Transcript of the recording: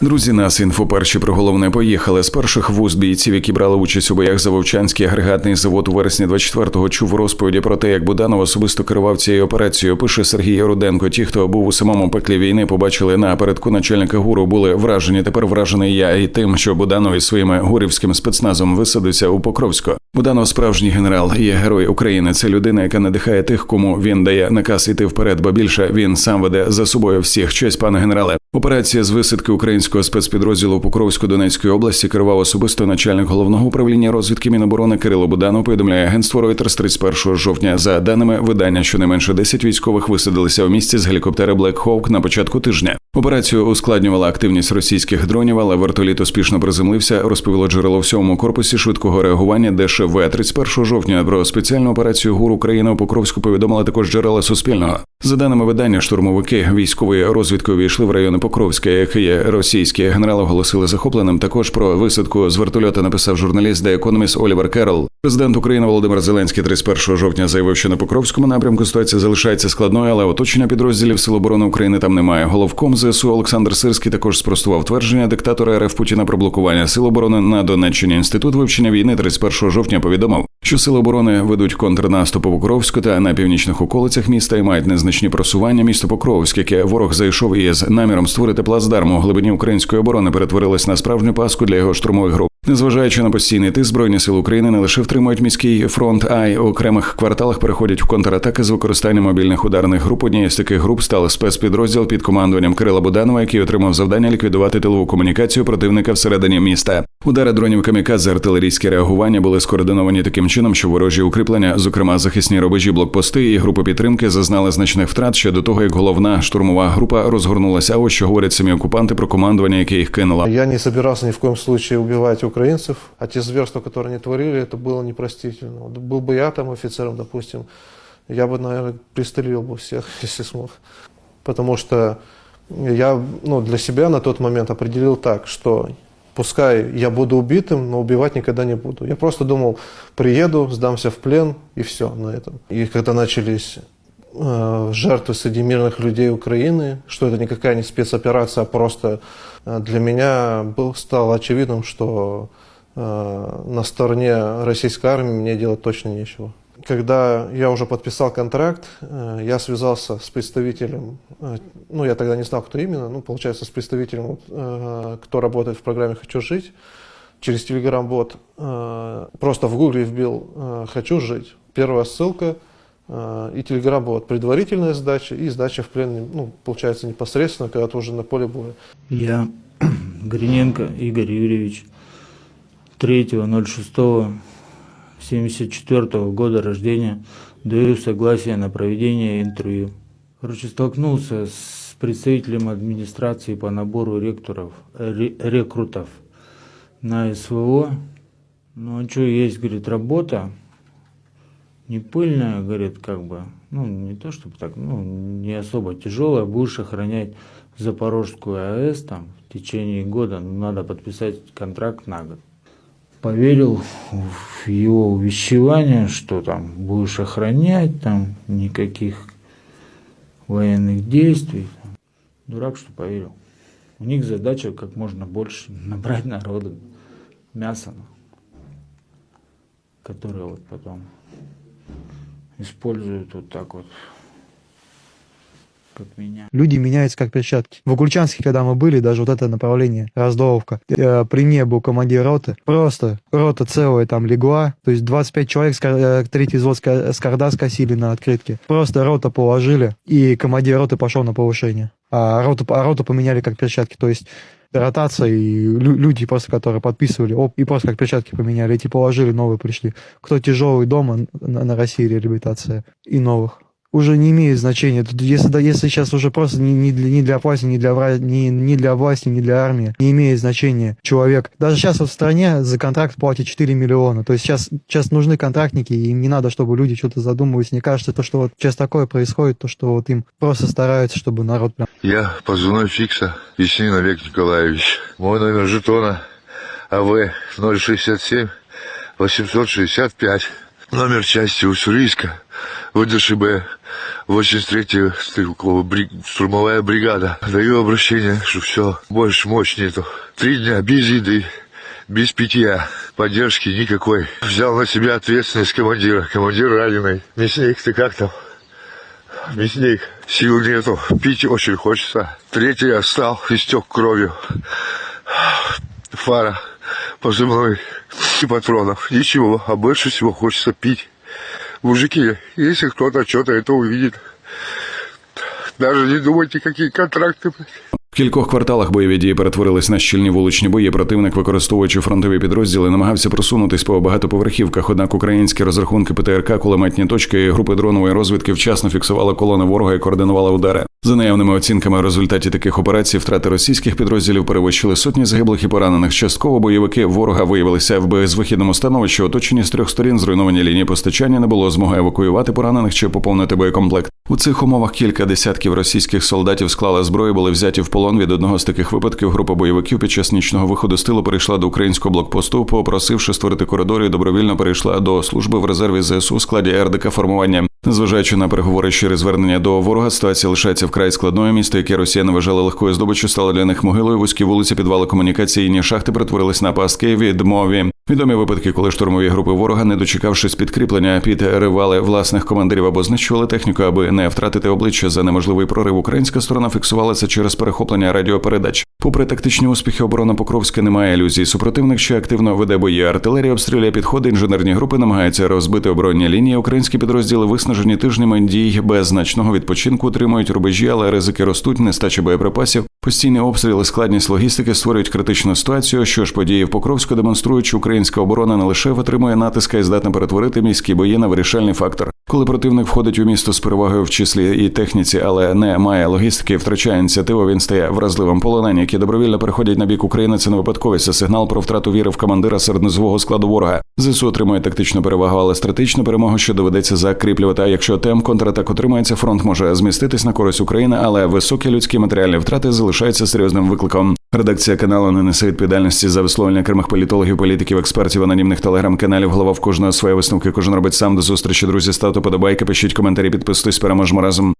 Друзі, нас інфо перші про головне поїхали. З перших вуст бійців, які брали участь у боях за Вовчанський агрегатний завод у вересні 24-го, чув розповіді про те, як Буданов особисто керував цією операцією. Пише Сергій Руденко. Ті, хто був у самому пеклі війни, побачили напередку начальника гуру, були вражені. Тепер вражений я і тим, що Буданов із своїми гурівським спецназом висадився у Покровську. Буданов справжній генерал, є герой України. Це людина, яка надихає тих, кому він дає наказ іти вперед, бо більше він сам веде за собою всіх. Честь, пане генерале. Операція з висадки українського спецпідрозділу Покровсько-Донецької області керував особисто начальник головного управління розвідки Міноборони Кирило Буданов. Повідомляє агентство Reuters 31 жовтня. За даними видання, щонайменше 10 військових висадилися в місті з гелікоптера Black Hawk на початку тижня. Операцію ускладнювала активність російських дронів, але вертоліт успішно приземлився. Розповіло джерело в сьомому корпусі швидкого реагування ДШВ 31 жовтня. Про спеціальну операцію ГУР України у Покровську повідомила також джерела Суспільного. За даними видання, штурмовики військової розвідки увійшли в райони Покровська, який є російські генерали оголосили захопленим. Також про висадку з вертольота написав журналіст The Economist Олівер Керол. Президент України Володимир Зеленський 31 жовтня заявив, що на Покровському напрямку ситуація залишається складною, але оточення підрозділів Сил оборони України там немає. Головком ЗСУ Олександр Сирський також спростував твердження диктатора РФ Путіна про блокування сил оборони на Донеччині. Інститут вивчення війни 31 жовтня повідомив, що сили оборони ведуть контрнаступ у Покровську та на північних околицях міста і мають незначні просування. Місто Покровськ, яке ворог зайшов із наміром створити плацдарм у глибині української оборони, перетворилось на справжню паску для його штурмових груп. Незважаючи на постійний тиск, збройні сили України не лише втримують міський фронт, а й у окремих кварталах переходять в контратаки з використанням мобільних ударних груп. Однією з таких груп став спецпідрозділ під командуванням Кирила Буданова, який отримав завдання ліквідувати тилову комунікацію противника всередині міста. Удари дронів камікадзе, артилерійське реагування були скоординовані таким чином, що ворожі укріплення, зокрема захисні рубежі, блокпости і групи підтримки, зазнали значних втрат ще до того, як головна штурмова група розгорнулася. А ось що говорять самі окупанти про командування, яке їх кинуло. Я не собирался ни в коем случае убивать украинцев, а те зверства, которые они творили, это было непростительно. Вот был бы я там офицером, допустим, я бы, наверное, пристрелил бы всех, если смог. Потому что я ну, для себя на тот момент определил так, что пускай я буду убитым, но убивать никогда не буду. Я просто думал, приеду, сдамся в плен и все на этом. И когда начались э, жертвы среди мирных людей Украины, что это никакая не спецоперация, а просто э, для меня был, стало очевидным, что э, на стороне российской армии мне делать точно нечего. Когда я уже подписал контракт, э, я связался с представителем, э, ну я тогда не знал, кто именно, ну получается с представителем, э, кто работает в программе «Хочу жить», через Telegram-бот, просто в гугле вбил «Хочу жить», первая ссылка и Telegram-бот, предварительная сдача и сдача в плен, ну получается непосредственно, когда ты уже на поле боя. Я Гриненко Игорь Юрьевич, 3.06.74 года рождения, даю согласие на проведение интервью. Короче, столкнулся с представителем администрации по набору ректоров, ре- рекрутов на СВО. Ну, а что, есть, говорит, работа, не пыльная, говорит, как бы, ну, не то чтобы так, ну, не особо тяжелая, будешь охранять Запорожскую АЭС там в течение года, ну, надо подписать контракт на год. Поверил в его увещевание, что там будешь охранять, там никаких военных действий. Дурак, что поверил. У них задача как можно больше набрать народу мяса, которое вот потом используют вот так вот, как меня. Люди меняются как перчатки. В Огурчанске, когда мы были, даже вот это направление, Раздоловка, э, при мне был командир роты, просто рота целая там легла, то есть 25 человек, э, третий взвод с карда скосили на открытке. Просто рота положили, и командир роты пошел на повышение. А роту, а роту поменяли как перчатки, то есть ротация, и лю- люди просто, которые подписывали, оп, и просто как перчатки поменяли, эти положили, новые пришли. Кто тяжелый дома, на, на России реабилитация, и новых уже не имеет значения. Тут, если, да, если сейчас уже просто ни, ни, для, ни для власти, ни для, вра- ни, для власти, ни для армии не имеет значения человек. Даже сейчас вот в стране за контракт платят 4 миллиона. То есть сейчас, сейчас нужны контрактники, и им не надо, чтобы люди что-то задумывались. Мне кажется, то, что вот сейчас такое происходит, то, что вот им просто стараются, чтобы народ прям Я позывной Фикса, Яснин Олег Николаевич. Мой номер жетона АВ 067 865 Номер части Уссурийска, ВДШБ, 83-я стрелковая штурмовая бригада. Даю обращение, что все, больше мощь нету. Три дня без еды, без питья, поддержки никакой. Взял на себя ответственность командира. Командир раненый. Мясник, ты как там? Мясник, сил нету, пить очень хочется. Третий остал, истек кровью. Фара, позывной и патронов. Ничего, а больше всего хочется пить. Мужики, если кто-то что-то это увидит, даже не думайте, какие контракты. блядь. В кількох кварталах бойові дії перетворились на щільні вуличні бої. Противник, використовуючи фронтові підрозділи, намагався просунутись по багатоповерхівках. Однак українські розрахунки ПТРК, кулеметні точки і групи дронової розвідки вчасно фіксували колони ворога і координували удари. За наявними оцінками, в результаті таких операцій втрати російських підрозділів перевищили сотні загиблих і поранених. Частково бойовики ворога виявилися в безвихідному становищі, оточені з трьох сторін, зруйновані лінії постачання, не було змоги евакуювати поранених чи поповнити боєкомплект. У цих умовах кілька десятків російських солдатів склали зброю, були взяті в полон. Від одного з таких випадків група бойовиків під час нічного виходу з тилу перейшла до українського блокпосту, попросивши створити коридор і добровільно перейшла до служби в резерві ЗСУ у складі РДК формування. Незважаючи на переговори щирі звернення до ворога, ситуація лишається вкрай складною. Місто, яке росіяни вважали легкою здобиччю, стало для них могилою. Вузькі вулиці, підвали комунікаційні шахти перетворились на пастки відмові. Відомі випадки, коли штурмові групи ворога, не дочекавшись підкріплення, підривали власних командирів або знищували техніку, аби не втратити обличчя за неможливий прорив. Українська сторона фіксувалася через перехоплення радіопередач. Попри тактичні успіхи, оборона Покровська не має ілюзій. Супротивник ще активно веде бої. Артилерія обстріляє підходи. Інженерні групи намагаються розбити оборонні лінії. Українські підрозділи виснажені тижнями дій без значного відпочинку, утримують рубежі, але ризики ростуть, нестача боєприпасів. Постійні обстріли, складність логістики створюють критичну ситуацію. Що ж події в Покровську демонструють, що українська оборона не лише витримує натиска і здатна перетворити міські бої на вирішальний фактор. Коли противник входить у місто з перевагою в числі і техніці, але не має логістики, втрачає ініціативу, він стає вразливим. Полонені, які добровільно переходять на бік України. Це не випадковість, це сигнал про втрату віри в командира серед низового складу ворога. ЗСУ отримує тактичну перевагу, але стратегічну перемогу, що доведеться закріплювати. А якщо темп контратак отримається, фронт може зміститись на користь України, але високі людські матеріальні втрати залишаються серйозним викликом. Редакція каналу не несе відповідальності за висловлення окремих політологів, політиків, експертів, анонімних телеграм-каналів. Голова в кожного своє висновки. Кожен робить сам до зустрічі. Друзі, ставте подобайки, пишіть коментарі, підписуйтесь, переможемо разом.